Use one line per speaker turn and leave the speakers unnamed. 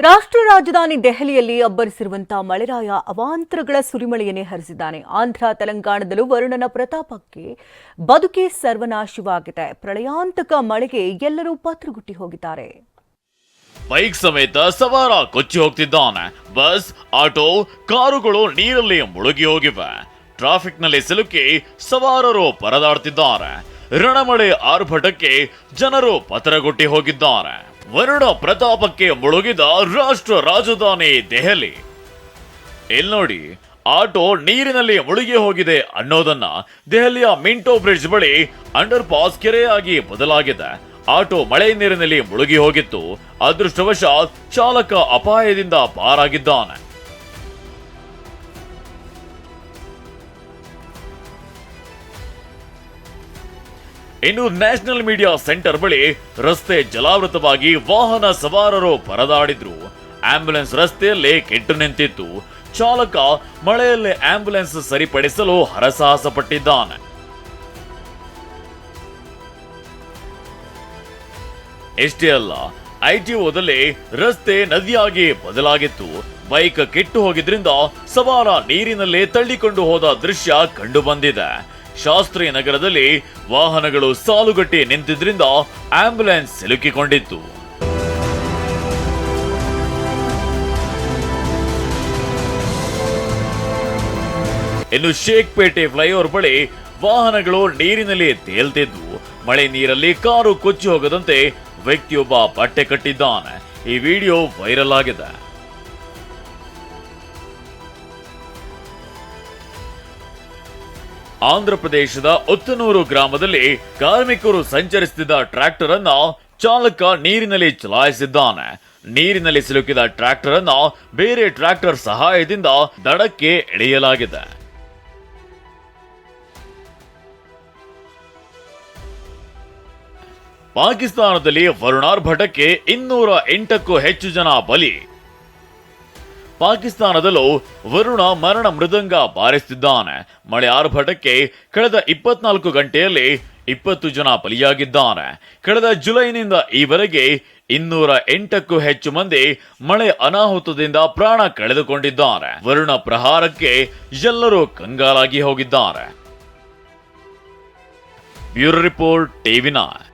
ರಾಷ್ಟ್ರ ರಾಜಧಾನಿ ದೆಹಲಿಯಲ್ಲಿ ಅಬ್ಬರಿಸಿರುವಂತಹ ಮಳೆರಾಯ ಅವಾಂತರಗಳ ಸುರಿಮಳೆಯನ್ನೇ ಹರಿಸಿದ್ದಾನೆ. ಆಂಧ್ರ, ತೆಲಂಗಾಣದಲ್ಲೂ ವರುಣನ ಪ್ರತಾಪಕ್ಕೆ ಬದುಕೇ ಸರ್ವನಾಶವಾಗಿದೆ. ಪ್ರಳಯಾಂತಕ ಮಳೆಗೆ ಎಲ್ಲರೂ ಪತ್ರಗುಟ್ಟಿ ಹೋಗಿದ್ದಾರೆ.
ಬೈಕ್ ಸಮೇತ ಸವಾರ ಕೊಚ್ಚಿ ಹೋಗ್ತಿದ್ದಾನೆ. ಬಸ್, ಆಟೋ, ಕಾರುಗಳು ನೀರಲ್ಲಿ ಮುಳುಗಿ ಹೋಗಿವೆ. ಟ್ರಾಫಿಕ್ನಲ್ಲಿ ಸಿಲುಕಿ ಸವಾರರು ಪರದಾಡ್ತಿದ್ದಾರೆ. ರಣಮಳೆ ಆರ್ಭಟಕ್ಕೆ ಜನರು ಪತ್ರಗುಟ್ಟಿ ಹೋಗಿದ್ದಾರೆ. ವರುಣ ಪ್ರತಾಪಕ್ಕೆ ಮುಳುಗಿದ ರಾಷ್ಟ್ರ ರಾಜಧಾನಿ ದೆಹಲಿ. ಇಲ್ಲಿ ನೋಡಿ, ಆಟೋ ನೀರಿನಲ್ಲಿ ಮುಳುಗಿ ಹೋಗಿದೆ ಅನ್ನೋದನ್ನ ದೆಹಲಿಯ ಮಿಂಟೋ ಬ್ರಿಡ್ಜ್ ಬಳಿ ಅಂಡರ್ ಪಾಸ್ ಕೆರೆಯಾಗಿ ಬದಲಾಗಿದೆ. ಆಟೋ ಮಳೆ ನೀರಿನಲ್ಲಿ ಮುಳುಗಿ ಹೋಗಿತ್ತು. ಅದೃಷ್ಟವಶಾತ್ ಚಾಲಕ ಅಪಾಯದಿಂದ ಪಾರಾಗಿದ್ದಾನೆ. ಇನ್ನು ನ್ಯಾಷನಲ್ ಮೀಡಿಯಾ ಸೆಂಟರ್ ಬಳಿ ರಸ್ತೆ ಜಲಾವೃತವಾಗಿ ವಾಹನ ಸವಾರರು ಪರದಾಡಿದ್ರು. ಆಂಬ್ಯುಲೆನ್ಸ್ ರಸ್ತೆಯಲ್ಲೇ ಕೆಟ್ಟು ನಿಂತಿತ್ತು. ಚಾಲಕ ಮಳೆಯಲ್ಲಿ ಆಂಬ್ಯುಲೆನ್ಸ್ ಸರಿಪಡಿಸಲು ಹರಸಾಹಸ ಪಟ್ಟಿದ್ದಾನೆ ಇಷ್ಟೇ ಅಲ್ಲ, ಐಟಿಒದಲ್ಲಿ ರಸ್ತೆ ನದಿಯಾಗಿ ಬದಲಾಗಿತ್ತು. ಬೈಕ್ ಕೆಟ್ಟು ಹೋಗಿದ್ರಿಂದ ಸವಾರ ನೀರಿನಲ್ಲೇ ತಳ್ಳಿಕೊಂಡು ಹೋದ ದೃಶ್ಯ ಕಂಡು ಬಂದಿದೆ ಶಾಸ್ತ್ರಿ ನಗರದಲ್ಲಿ ವಾಹನಗಳು ಸಾಲುಗಟ್ಟಿ ನಿಂತಿದ್ರಿಂದ ಆಂಬ್ಯುಲೆನ್ಸ್ ಸಿಲುಕಿಕೊಂಡಿತ್ತು. ಇನ್ನು ಶೇಖ್ಪೇಟೆ ಫ್ಲೈಓವರ್ ಬಳಿ ವಾಹನಗಳು ನೀರಿನಲ್ಲಿ ತೇಲ್ತಿದ್ವು. ಮಳೆ ನೀರಲ್ಲಿ ಕಾರು ಕೊಚ್ಚಿ ಹೋಗದಂತೆ ವ್ಯಕ್ತಿಯೊಬ್ಬ ಬಟ್ಟೆ ಕಟ್ಟಿದ್ದಾನೆ. ಈ ವಿಡಿಯೋ ವೈರಲ್ ಆಗಿದೆ. ಆಂಧ್ರ ಪ್ರದೇಶದ ಒತ್ತನೂರು ಗ್ರಾಮದಲ್ಲಿ ಕಾರ್ಮಿಕರು ಸಂಚರಿಸುತ್ತಿದ್ದ ಟ್ರ್ಯಾಕ್ಟರ್ ಅನ್ನ ಚಾಲಕ ನೀರಿನಲ್ಲಿ ಚಲಾಯಿಸಿದ್ದಾನೆ. ನೀರಿನಲ್ಲಿ ಸಿಲುಕಿದ ಟ್ರ್ಯಾಕ್ಟರ್ ಅನ್ನ ಬೇರೆ ಟ್ರ್ಯಾಕ್ಟರ್ ಸಹಾಯದಿಂದ ದಡಕ್ಕೆ ಎಳೆಯಲಾಗಿದೆ. ಪಾಕಿಸ್ತಾನದಲ್ಲಿ ವರುಣಾರ್ಭಟಕ್ಕೆ ಇನ್ನೂರ ಎಂಟಕ್ಕೂ ಹೆಚ್ಚು ಜನ ಬಲಿ. ಪಾಕಿಸ್ತಾನದಲ್ಲೂ ವರುಣ ಮರಣ ಮೃದಂಗ ಬಾರಿಸುತ್ತಿದ್ದಾನೆ ಮಳೆ ಆರ್ಭಟಕ್ಕೆ ಕಳೆದ ಇಪ್ಪತ್ನಾಲ್ಕು ಗಂಟೆಯಲ್ಲಿ ಇಪ್ಪತ್ತು ಜನ ಬಲಿಯಾಗಿದ್ದಾನೆ. ಕಳೆದ ಜುಲೈನಿಂದ ಈವರೆಗೆ ಇನ್ನೂರ ಎಂಟಕ್ಕೂ ಹೆಚ್ಚು ಮಂದಿ ಮಳೆ ಅನಾಹುತದಿಂದ ಪ್ರಾಣ ಕಳೆದುಕೊಂಡಿದ್ದಾರೆ. ವರುಣ ಪ್ರಹಾರಕ್ಕೆ ಎಲ್ಲರೂ ಕಂಗಾಲಾಗಿ ಹೋಗಿದ್ದಾರೆ. Bureau report TV nine.